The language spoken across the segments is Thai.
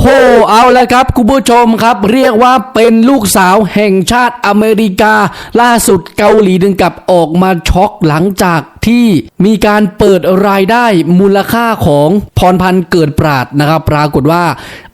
โห เอาละครับคุณผู้ชมครับ เรียกว่าเป็นลูกสาวแห่งชาติอเมริกา ล่าสุดเกาหลีถึงกับออกมาช็อกหลังจากที่มีการเปิดรายได้มูลค่าของพรพันธ์เกิดปราดนะครับ ปรากฏว่า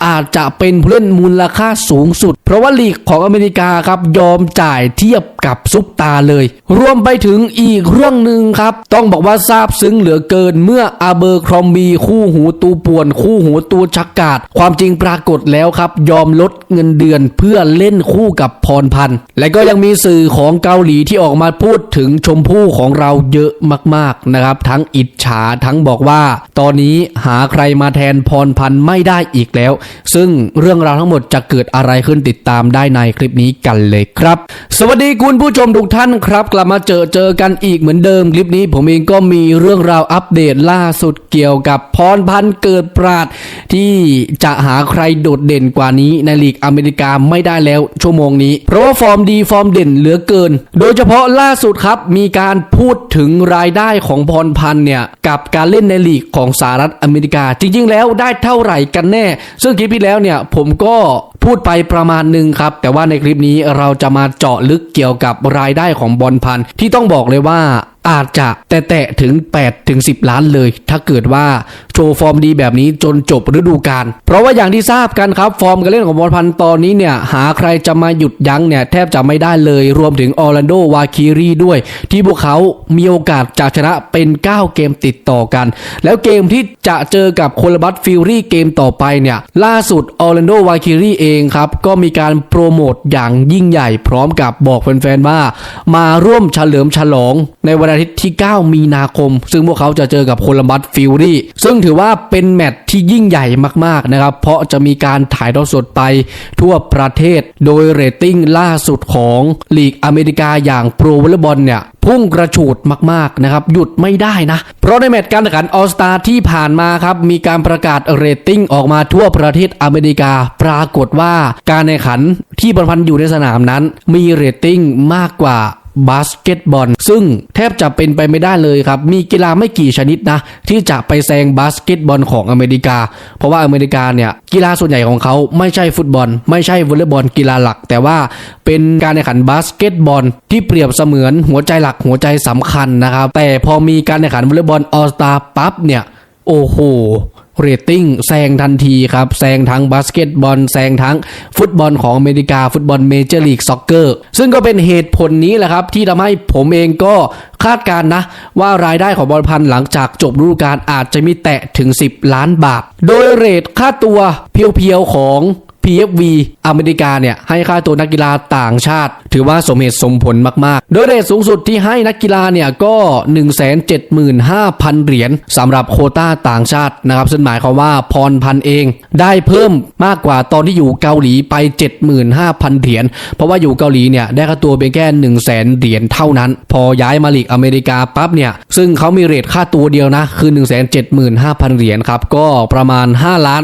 อาจจะเป็นผู้เล่นมูลค่าสูงสุด เพราะว่าลีกของอเมริกาครับยอมจ่ายเทียบกับซุปตาเลย รวมไปถึงอีกเรื่องหนึ่งครับ ต้องบอกว่าซาบซึ้งเหลือเกินเมื่ออาเบอร์ครอมบีคู่หูตูป่วน คู่หูตูชักกาดความจริงปรากฏแล้วครับ ยอมลดเงินเดือนเพื่อเล่นคู่กับพรพันธ์และก็ยังมีสื่อของเกาหลีที่ออกมาพูดถึงชมพู่ของเราเยอะมากๆนะครับ ทั้งอิจฉาทั้งบอกว่า ตอนนี้หาใครมาแทนพรพันธ์ไม่ได้อีกแล้ว ซึ่งเรื่องราวทั้งหมดจะเกิดอะไรขึ้นติดตามได้ในคลิปนี้กันเลยครับ สวัสดีคุณผู้ชมทุกท่านครับกลับมาเจอเจอกันอีกเหมือนเดิมคลิปนี้ผมเองก็มีเรื่องราวอัปเดตล่าสุดเกี่ยวกับพรพันธ์เกิดปราดที่จะหาใครโดดเด่นกว่านี้ในลีกอเมริกาไม่ได้แล้วชั่วโมงนี้ เพราะว่าฟอร์มดีฟอร์มเด่นเหลือเกิน โดยเฉพาะล่าสุดครับมีการพูดถึงรายายได้ของพรพันธ์เนี่ยกับการเล่นในลีกของสหรัฐอเมริกา จริง ๆ แล้วได้เท่าไหร่กันแน่ ซึ่งคลิปที่แล้วเนี่ยผมก็พูดไปประมาณหนึ่งครับ แต่ว่าในคลิปนี้เราจะมาเจาะลึกเกี่ยวกับรายได้ของบอลพันที่ต้องบอกเลยว่า อาจจะแตะถึง8ถึง10 ล้านเลย ถ้าเกิดว่าโชว์ฟอร์มดีแบบนี้จนจบฤดูกาลเพราะว่าอย่างที่ทราบกันครับ ฟอร์มการเล่นของบอลพันตอนนี้เนี่ย หาใครจะมาหยุดยั้งเนี่ย แทบจะไม่ได้เลยรวมถึงออร์แลนโดวาคิรีด้วย ที่พวกเขามีโอกาสจะชนะเป็น 9 เกมติดต่อกัน แล้วเกมที่จะเจอกับโคลบัตฟิลลี่เกมต่อไปเนี่ยล่าสุดออร์แลนโดวาคิรีเองครับก็มีการโปรโมทอย่างยิ่งใหญ่ พร้อมกับบอกแฟนๆว่า มาร่วมเฉลิมฉลองในวันอาทิตย์ที่ 9 มีนาคม ซึ่งพวกเขาจะเจอกับโคลัมบัสฟิลลี่ซึ่งถือว่าเป็นแมตช์ที่ยิ่งใหญ่มากๆนะครับ เพราะจะมีการถ่ายทอดสดไปทั่วประเทศ โดยเรตติ้งล่าสุดของลีกอเมริกาอย่างโปรวอลเลย์บอลเนี่ยพุ่งกระฉูดมาก ๆ นะครับ หยุดไม่ได้นะ เพราะในแมตช์การแข่งขันออสตาที่ผ่านมาครับ มีการประกาศเรตติ้งออกมาทั่วประเทศอเมริกา ปรากฏว่าการแข่งขันที่บอลพันอยู่ในสนามนั้น มีเรตติ้งมากกว่า บาสเกตบอล ซึ่งแทบจะเป็นไปไม่ได้เลยครับ มีกีฬาไม่กี่ชนิดนะ ที่จะไปแซงบาสเกตบอลของอเมริกา เพราะว่าอเมริกาเนี่ย กีฬาส่วนใหญ่ของเขาไม่ใช่ฟุตบอล ไม่ใช่วอลเลย์บอลกีฬาหลัก แต่ว่าเป็นการแข่งขันบาสเกตบอล ที่เปรียบเสมือนหัวใจหลักหัวใจสำคัญนะครับแต่พอมีการแข่งขันวอลเลย์บอลออสตาปั๊บเนี่ยโอ้โห เรตติ้งแซงทันทีครับแซงทั้งบาสเกตบอลแซงทั้งฟุตบอลของอเมริกาฟุตบอลเมเจอร์ลีกซ็อกเกอร์ซึ่งก็เป็นเหตุผลนี้แหละครับที่ทำให้ผมเองก็คาดการณ์นะ ว่ารายได้ของบอลพันหลังจากจบฤดูกาลอาจจะมีแตะถึง 10 ล้านบาท โดยเรทค่าตัวเพียวๆของ PFV อเมริกาเนี่ยให้ค่าตัวนักกีฬาต่างชาติ ถือว่าสมเหตุสมผลมาก ๆ โดยเรทสูงสุดที่ให้นักกีฬาเนี่ยก็ 175,000 เหรียญสำหรับโคต้าต่างชาตินะครับซึ่งหมายความว่าพรพันเองได้เพิ่มมากกว่าตอนที่อยู่เกาหลีไป 75,000 เหรียญเพราะว่าอยู่เกาหลีเนี่ยได้ค่าตัวเพียงแค่1 0 0 0 0แเหรียญเท่านั้น พอย้ายมาลีกอเมริกาปั๊บเนี่ยซึ่งเขามีเรทค่าตัวเดียวนะคือ 175,000 เหรียญครับก็ประมาณ 5 ล้าน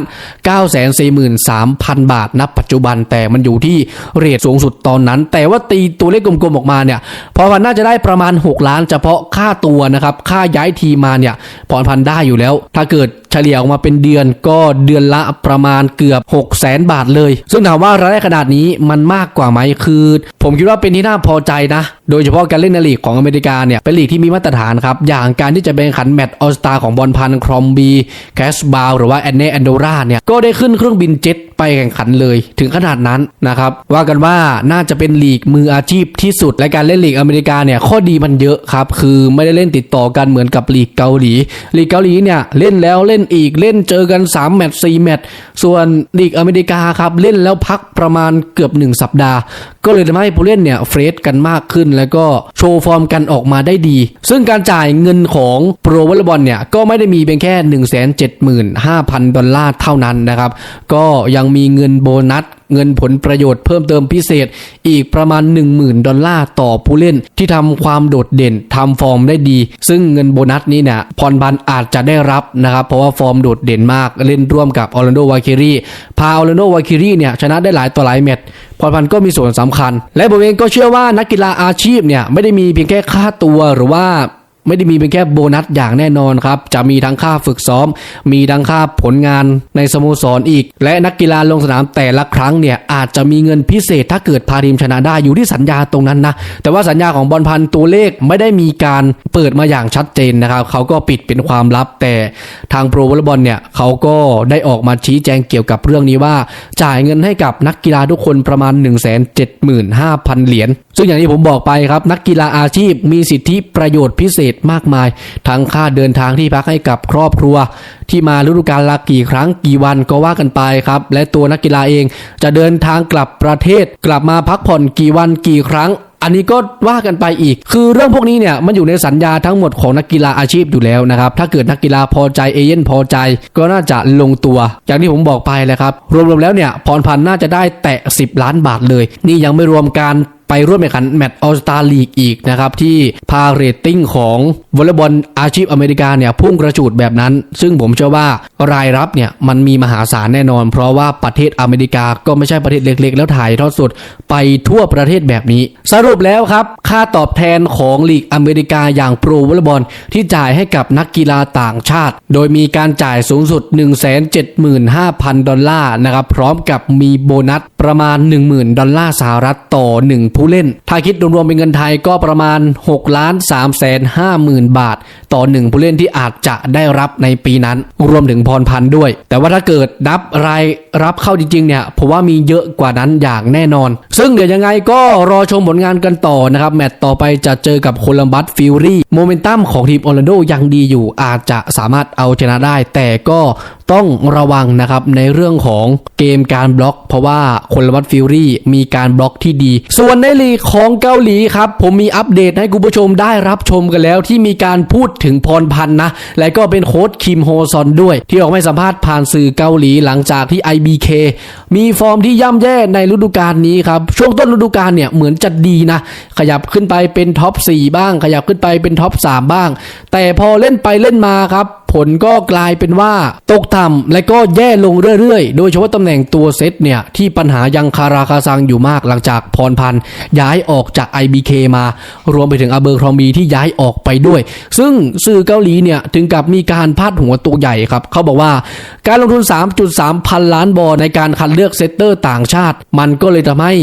943,000บาทณปัจจุบันแต่มันอยู่ที่เรทสูงสุดตอนนั้น แต่ว่าตีตัวเลขกลมๆออกมาเนี่ยพอพันน่าจะได้ประมาณ 6 ล้านเฉพาะค่าตัวนะครับค่าย้ายทีมมาเนี่ยพรพันธ์ได้อยู่แล้ว ถ้าเกิด เฉลี่ยออกมาเป็นเดือนก็เดือนละประมาณเกือบ6 0 0แสนบาทเลย ซึ่งถามว่ารายได้ขนาดนี้มันมากกว่าไหมคือ ผมคิดว่าเป็นที่น่าพอใจนะ โดยเฉพาะการเล่นในลีกของอเมริกาเนี่ยเป็นลีกที่มีมาตรฐานครับ อย่างการที่จะเป็นขันแมตช์ออสตาของบอลพันครอมบีแคสบาวหรือว่าแอนเน่แอนโดราเนี่ยก็ได้ขึ้นเครื่องบินเจ็ตไปแข่งขันเลยถึงขนาดนั้นนะครับว่ากันว่าน่าจะเป็นลีกมืออาชีพที่สุดและการเล่นลีกอเมริกาเนี่ยข้อดีมันเยอะครับคือไม่ได้เล่นติดต่อกันเหมือนกับลีกเกาหลีลีกเกาหลีเนี่ยเล่นแล้วเล่นอีกเล่นเจอกัน 3 แมตช์4แมตช์ส่วนลีกอเมริกาครับเล่นแล้วพักประมาณเกือบ 1 สัปดาห์ ก็เลยทำให้ผู้เล่นเนี่ยเฟรชกันมากขึ้น แล้วก็โชว์ฟอร์มกันออกมาได้ดี ซึ่งการจ่ายเงินของโปรวอลเลย์บอลเนี่ยก็ไม่ได้มีเพียงแค่ 175,000 ดอลลาร์เท่านั้นนะครับก็ยังมีเงินโบนัส เงินผลประโยชน์เพิ่มเติมพิเศษอีกประมาณ 10,000 ดอลลาร์ต่อผู้เล่นที่ทำความโดดเด่นทำฟอร์มได้ดี ซึ่งเงินโบนัสนี้เนี่ยพรบันอาจจะได้รับนะครับ เพราะว่าฟอร์มโดดเด่นมากเล่นร่วมกับออร์แลนโดวาคิรีพาออร์แลนโดวาคิรีเนี่ยชนะได้หลายต่อหลายแมตช์พรพันธ์ก็มีส่วนสำคัญ และผมเองก็เชื่อว่านักกีฬาอาชีพเนี่ยไม่ได้มีเพียงแค่ค่าตัวหรือว่า ไม่ได้มีเป็นแค่โบนัสอย่างแน่นอนครับ จะมีทั้งค่าฝึกซ้อม มีทั้งค่าผลงานในสโมสรอีก และนักกีฬาลงสนามแต่ละครั้งเนี่ยอาจจะมีเงินพิเศษถ้าเกิดพาทีมชนะได้อยู่ที่สัญญาตรงนั้นนะ แต่ว่าสัญญาของบอลพันตัวเลขไม่ได้มีการเปิดมาอย่างชัดเจนนะครับ เขาก็ปิดเป็นความลับ แต่ทางโปรวอลเลย์บอลเนี่ยเขาก็ได้ออกมาชี้แจงเกี่ยวกับเรื่องนี้ว่า จ่ายเงินให้กับนักกีฬาทุกคนประมาณ 1 7 5 0 0 0 เหรียญ ซึ่งอย่างที่ผมบอกไปครับนักกีฬาอาชีพมีสิทธิประโยชน์พิเศษมากมาย ทั้งค่าเดินทางที่พักให้กับครอบครัว ที่มาฤดูกาลละกี่ครั้งกี่วันก็ว่ากันไปครับ และตัวนักกีฬาเองจะเดินทางกลับประเทศ กลับมาพักผ่อนกี่วันกี่ครั้งอันนี้ก็ว่ากันไปอีก คือเรื่องพวกนี้เนี่ยมันอยู่ในสัญญาทั้งหมดของนักกีฬาอาชีพอยู่แล้วนะครับ ถ้าเกิดนักกีฬาพอใจเอเย่นพอใจ ก็น่าจะลงตัว อย่างที่ผมบอกไปแหละครับ รวมๆแล้วเนี่ยพรพันธ์น่าจะได้แตะ 10 ล้านบาทเลย นี่ยังไม่รวมการ ไปร่วมแข่งขันแมตช์ออสตาลีกอีกนะครับที่พาเรตติ้งของวอลเลย์บอลอาชีพอเมริกาเนี่ยพุ่งกระจูดแบบนั้น ซึ่งผมเชื่อว่ารายรับเนี่ยมันมีมหาศาลแน่นอน เพราะว่าประเทศอเมริกาก็ไม่ใช่ประเทศเล็กๆ แล้วถ่ายทอดสดไปทั่วประเทศแบบนี้ สรุปแล้วครับ ค่าตอบแทนของลีกอเมริกาอย่างโปรวอลเลย์บอลที่จ่ายให้กับนักกีฬาต่างชาติ โดยมีการจ่ายสูงสุด 175,000 ดอลลาร์นะครับพร้อมกับมีโบนัส ประมาณ 10,000 ดอลลาร์สหรัฐต่อ 1 ผู้เล่น ถ้าคิดรวมๆเป็นเงินไทยก็ประมาณ6ล้าน3แสน5หมื่นบาท ต่อ 1 ผู้เล่นที่อาจจะได้รับในปีนั้น รวมถึงพรพันธ์ด้วย แต่ว่าถ้าเกิดนับรายรับเข้าจริงๆเนี่ยผมว่ามีเยอะกว่านั้นอย่างแน่นอน ซึ่งเดี๋ยวยังไงก็รอชมผลงานกันต่อนะครับ แมตต์ต่อไปจะเจอกับโคลัมบัสฟิลลี่โมเมนตัมของทีมออร์แลนโดยังดีอยู่อาจจะสามารถเอาชนะได้ แต่ก็ ต้องระวังนะครับในเรื่องของเกมการบล็อก เพราะว่าคนละวัดฟิลลี่มีการบล็อกที่ดี ส่วนในลีกของเกาหลีครับ ผมมีอัปเดตให้คุณผู้ชมได้รับชมกันแล้วที่มีการพูดถึงพรพันธ์นะ และก็เป็นโค้ชคิมโฮซอนด้วย ที่ออกมาให้สัมภาษณ์ผ่านสื่อเกาหลีหลังจากที่ IBK มีฟอร์มที่ย่ำแย่ในฤดูกาลนี้ครับ ช่วงต้นฤดูกาลเนี่ยเหมือนจะดีนะ ขยับขึ้นไปเป็นท็อป4บ้าง ขยับขึ้นไปเป็นท็อป3บ้าง แต่พอเล่นไปเล่นมาครับ ผลก็กลายเป็นว่าตกต่ำและก็แย่ลงเรื่อยๆ โดยเฉพาะตำแหน่งตัวเซตเนี่ย ที่ปัญหายังคาราคาซังอยู่มากหลังจากพรพันธ์ย้ายออกจาก IBK มารวมไปถึงอาเบอร์ครอมีที่ย้ายออกไปด้วย ซึ่งสื่อเกาหลีเนี่ยถึงกับมีการพาดหัวตัวใหญ่ครับเขาบอกว่าการลงทุน 3.3 พันล้านบอลในการคัดเลือกเซตเตอร์ต่างชาติ มันก็เลยทำให้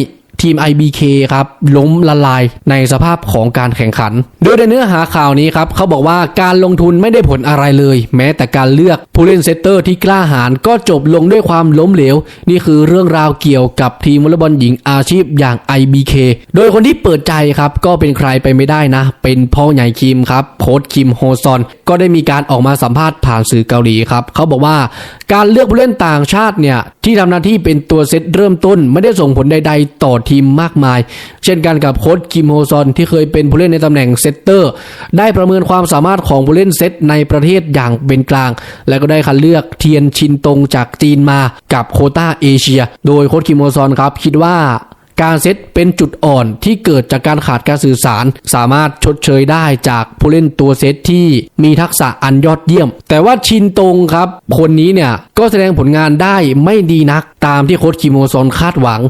ทีม IBK ครับล้มละลายในสภาพของการแข่งขัน โดยในเนื้อหาข่าวนี้ครับเขาบอกว่าการลงทุนไม่ได้ผลอะไรเลย แม้แต่การเลือกผู้เล่นเซตเตอร์ที่กล้าหาญก็จบลงด้วยความล้มเหลว นี่คือเรื่องราวเกี่ยวกับทีมวอลเลย์บอลหญิงอาชีพอย่าง IBK โดยคนที่เปิดใจครับก็เป็นใครไปไม่ได้นะ เป็นพ่อใหญ่คิมครับโค้ชคิมโฮซอนก็ได้มีการออกมาสัมภาษณ์ผ่านสื่อเกาหลีครับเขาบอกว่า การเลือกผู้เล่นต่างชาติเนี่ยที่ทำหน้าที่เป็นตัวเซตเริ่มต้น ไม่ได้ส่งผลใด ๆ ต่อทีมมากมาย เช่นกันกับโค้ชคิมโฮซอนที่เคยเป็นผู้เล่นในตำแหน่งเซตเตอร์ ได้ประเมินความสามารถของผู้เล่นเซตในประเทศอย่างเป็นกลาง และก็ได้คัดเลือกเทียนชินตงจากจีนมากับโคต้าเอเชีย โดยโค้ชคิมโฮซอนครับคิดว่า การเซตเป็นจุดอ่อนที่เกิดจากการขาดการสื่อสาร สามารถชดเชยได้จากผู้เล่นตัวเซตที่มีทักษะอันยอดเยี่ยม แต่ว่าชินตงครับ คนนี้เนี่ยก็แสดงผลงานได้ไม่ดีนักตามที่โค้ชคิมโมซอนคาดหวัง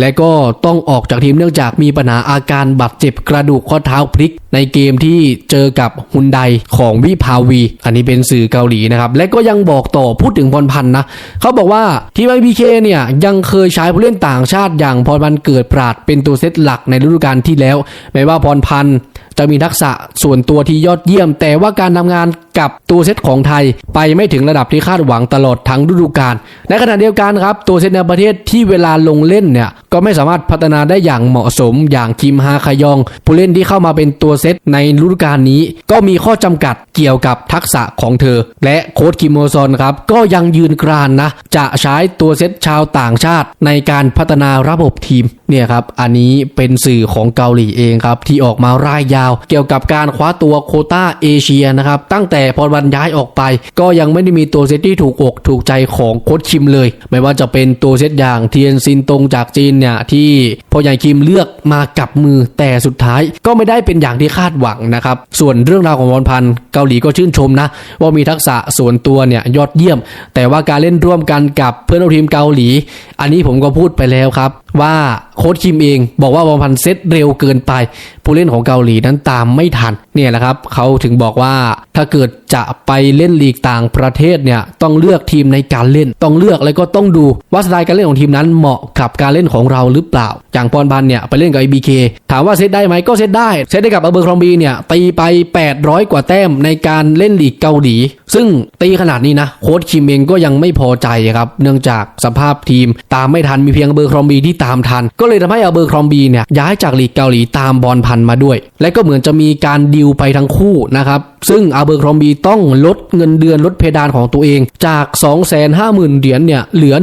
และก็ต้องออกจากทีมเนื่องจากมีปัญหาอาการบาดเจ็บกระดูกข้อเท้าพลิก ในเกมที่เจอกับฮุนไดของวิภาวี อันนี้เป็นสื่อเกาหลีนะครับ และก็ยังบอกต่อพูดถึงพรพันธ์นะ เขาบอกว่าทีมไอพีเคเนี่ยยังเคยใช้ผู้เล่นต่างชาติอย่างพรพันธ์เกิดปราดเป็นตัวเซตหลักในฤดูกาลที่แล้วแม้ว่าพรพันธ์ จะมีทักษะส่วนตัวที่ยอดเยี่ยม แต่ว่าการทำงานกับตัวเซตของไทย ไปไม่ถึงระดับที่คาดหวังตลอดทั้งฤดูกาลในขณะเดียวกันครับตัวเซตในประเทศที่เวลาลงเล่นเนี่ยก็ไม่สามารถพัฒนาได้อย่างเหมาะสม อย่างคิมฮาคยอง ผู้เล่นที่เข้ามาเป็นตัวเซตในฤดูกาลนี้ ก็มีข้อจำกัดเกี่ยวกับทักษะของเธอ และโค้ชคิมโมซอนครับก็ยังยืนกรานนะจะใช้ตัวเซตชาวต่างชาติในการพัฒนาระบบทีม เนี่ยครับอันนี้เป็นสื่อของเกาหลีเองครับที่ออกมาร่ายยาว เกี่ยวกับการคว้าตัวโคต้าเอเชียนะครับตั้งแต่พอวันย้ายออกไป ก็ยังไม่ได้มีตัวเซตที่ถูกอกถูกใจของโค้ชคิมเลย ไม่ว่าจะเป็นตัวเซตอย่างเทียนซินตงจากจีนเนี่ยที่พ่อใหญ่คิมเลือกมากับมือแต่สุดท้ายก็ไม่ได้เป็นอย่างที่คาดหวังนะครับส่วนเรื่องราวของวอนพันธ์เกาหลีก็ชื่นชมนะว่ามีทักษะส่วนตัวเนี่ยยอดเยี่ยม แต่ว่าการเล่นร่วมกันกับเพื่อนร่วมทีมเกาหลี อันนี้ผมก็พูดไปแล้วครับ ว่าโค้ชคิมเองบอกว่าวอนพันเซตเร็วเกินไปผู้เล่นของเกาหลีนั้นตามไม่ทันเนี่ยแหละครับเขาถึงบอกว่าถ้าเกิดจะไปเล่นลีกต่างประเทศเนี่ยต้องเลือกทีมในการเล่น ต้องเลือกแล้วก็ต้องดูว่าสไตล์การเล่นของทีมนั้นเหมาะกับการเล่นของเราหรือเปล่า อย่างพรพันเนี่ยไปเล่นกับ IBK ถามว่าเซตได้ไหมก็เซตได้เซตได้กับอเบอร์ครอมบีเนี่ยตีไป 800 กว่าแต้มในการเล่นลีกเกาหลี ซึ่งตีขนาดนี้นะโค้ชคิมเองก็ยังไม่พอใจครับเนื่องจากสภาพทีมตามไม่ทันมีเพียงอเบอร์ครอมบีที่ตามทัน ก็เลยทำให้อเบอร์ครอมบีเนี่ยย้ายจากลีกเกาหลีตามบอลพันธ์มาด้วย และก็เหมือนจะมีการดิวไปทั้งคู่นะครับ ซึ่งอาเบอร์ครอมบีต้องลดเงินเดือนลดเพดานของตัวเองจาก 250,000 เหรียญเนี่ยเหลือ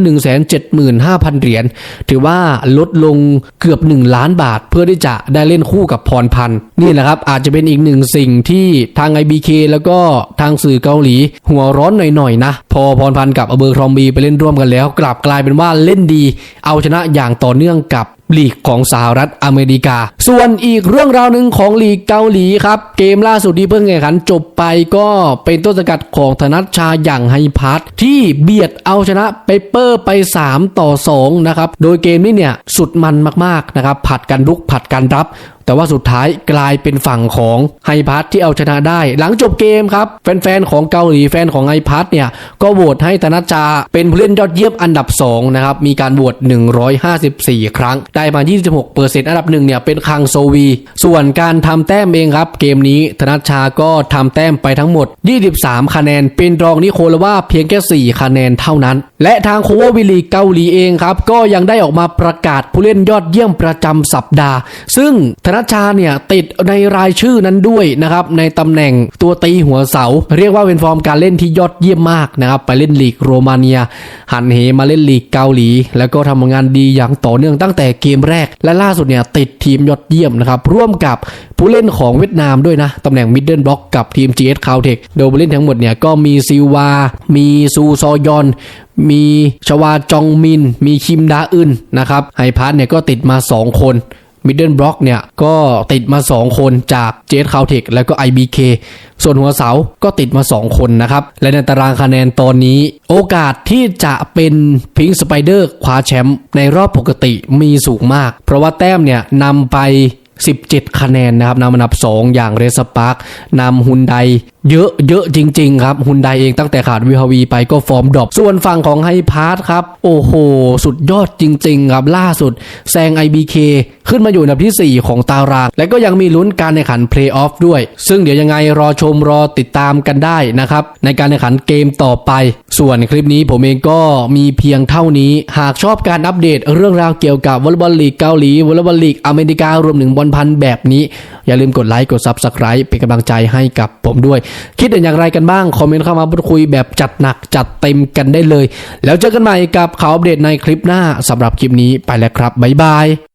175,000 เหรียญถือว่าลดลงเกือบ 1 ล้านบาท เพื่อที่จะได้เล่นคู่กับพรพันธ์นี่แหละครับอาจจะเป็นอีกหนึ่งสิ่งที่ทาง IBK แล้วก็ทางสื่อเกาหลี หัวร้อนหน่อยๆนะพอพรพันธ์กับอาเบอร์ครอมบีไปเล่นร่วมกันแล้ว กลับกลายเป็นว่าเล่นดี เอาชนะอย่างต่อเนื่องกับ ลีกของสหรัฐอเมริกา ส่วนอีกเรื่องราวหนึ่งของลีกเกาหลีครับ เกมล่าสุดที่เพิ่งแข่งขันจบไปก็เป็นต้นสกัดของธนัชชาอย่างไฮพัทที่เบียดเอาชนะเปเปอร์ไป 3 ต่อ 2 นะครับ โดยเกมนี้เนี่ยสุดมันมากๆนะครับผัดกันลุกผัดกันรับ แต่ว่าสุดท้ายกลายเป็นฝั่งของไฮพัทที่เอาชนะได้ หลังจบเกมครับ แฟนๆของเกาหลีแฟนของไฮพัทเนี่ย ก็โหวตให้ธนัชชาเป็นผู้เล่นยอดเยี่ยมอันดับ 2 นะครับ มีการโหวต154 ครั้ง ได้มา 26เปอร์เซ็นต์อันดับหนึ่งเนี่ยเป็นคังโซวี ส่วนการทำแต้มเองครับ เกมนี้ธนัชชาก็ทำแต้มไปทั้งหมด 23 คะแนน เป็นรองนิโคลาว่าเพียงแค่ 4 คะแนนเท่านั้น และทางโคววิลีเกาหลีเองครับก็ยังได้ออกมาประกาศผู้เล่นยอดเยี่ยมประจำสัปดาห์ ซึ่งธนชชาเนี่ยติดในรายชื่อนั้นด้วยนะครับในตำแหน่งตัวตีหัวเสา เรียกว่าเป็นฟอร์มการเล่นที่ยอดเยี่ยมมากนะครับไปเล่นลีกโรมาเนีย หันเหมาเล่นลีกเกาหลี แล้วก็ทำงานดีอย่างต่อเนื่องตั้งแต่เกมแรก และล่าสุดเนี่ยติดทีมยอดเยี่ยมนะครับร่วมกับผู้เล่นของเวียดนามด้วยนะตำแหน่งมิดเดิลบล็อกกับทีม GS c a l t e c h โดยผู้เล่นทั้งหมดเนี่ยก็มีซิวา มีซูซอยอนมีชวาจองมิน มีคิมดาอึนนะครับไฮพาร์ทเนี่ยก็ติดมา 2 คน มิดเดิลบล็อกเนี่ยก็ติดมา 2 คนจากเจสคาวเทคแล้วก็ IBK ส่วนหัวเสาก็ติดมา 2 คนนะครับ และในตารางคะแนนตอนนี้ โอกาสที่จะเป็นพิงสไปเดอร์คว้าแชมป์ในรอบปกติมีสูงมาก เพราะว่าแต้มเนี่ยนำไป 17 คะแนนนะครับนำอันดับ 2 อย่างเรสปาร์กนำฮุนไดเยอะเยอะจริง ๆ ครับฮุนไดเองตั้งแต่ขาดวิภาวีไปก็ฟอร์มดรอปส่วนฝั่งของไฮพาร์ทครับ โอ้โห สุดยอดจริง ๆ ครับ ล่าสุดแซง IBK ขึ้นมาอยู่อันดับที่ 4 ของตาราง และก็ยังมีลุ้นการแข่งขันเพลย์ออฟด้วย ซึ่งเดี๋ยวยังไงรอชมรอติดตามกันได้นะครับ ในการแข่งขันเกมต่อไป ส่วนคลิปนี้ผมเองก็มีเพียงเท่านี้ หากชอบการอัปเดตเรื่องราวเกี่ยวกับวอลเลย์บอลลีกเกาหลีวอลเลย์บอลลีกอเมริการวมถึงบอลพันแบบนี้ อย่าลืมกดไลค์กด Subscribe เป็นกำลังใจให้กับผมด้วยคิดเห็นอย่างไรกันบ้าง คอมเมนต์เข้ามาพูดคุยแบบจัดหนักจัดเต็มกันได้เลย แล้วเจอกันใหม่กับข่าวอัปเดตในคลิปหน้าสำหรับคลิปนี้ไปแล้วครับบ๊ายบาย